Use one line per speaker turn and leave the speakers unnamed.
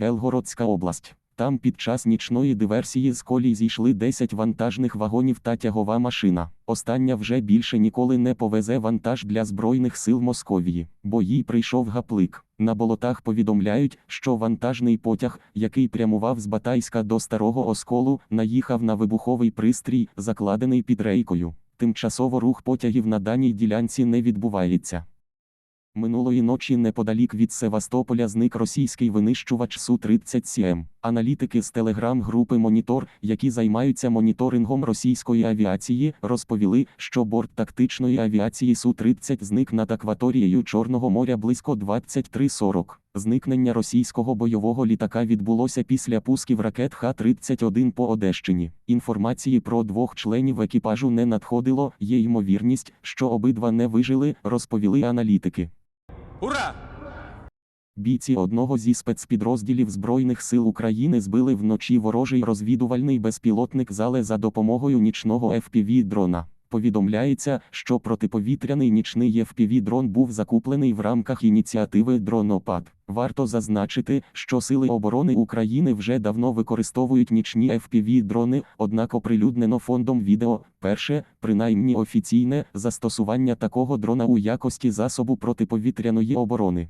Белгородська область. Там під час нічної диверсії з колій зійшли 10 вантажних вагонів та тягова машина. Остання вже більше ніколи не повезе вантаж для Збройних сил Московії, бо їй прийшов гаплик. На болотах повідомляють, що вантажний потяг, який прямував з Батайська до Старого Осколу, наїхав на вибуховий пристрій, закладений під рейкою. Тимчасово рух потягів на даній ділянці не відбувається. Минулої ночі неподалік від Севастополя зник російський винищувач Су-37. Аналітики з телеграм-групи Монітор, які займаються моніторингом російської авіації, розповіли, що борт тактичної авіації Су-30 зник над акваторією Чорного моря близько 23.40. Зникнення російського бойового літака відбулося після пусків ракет Х-31 по Одещині. Інформації про двох членів екіпажу не надходило, є ймовірність, що обидва не вижили, розповіли аналітики.
Ура!
Бійці одного зі спецпідрозділів Збройних сил України збили вночі ворожий розвідувальний безпілотник зале за допомогою нічного FPV-дрона. Повідомляється, що протиповітряний нічний FPV-дрон був закуплений в рамках ініціативи Дронопад. Варто зазначити, що Сили оборони України вже давно використовують нічні FPV-дрони, однак оприлюднено фондом відео перше, принаймні офіційне, застосування такого дрона у якості засобу протиповітряної оборони.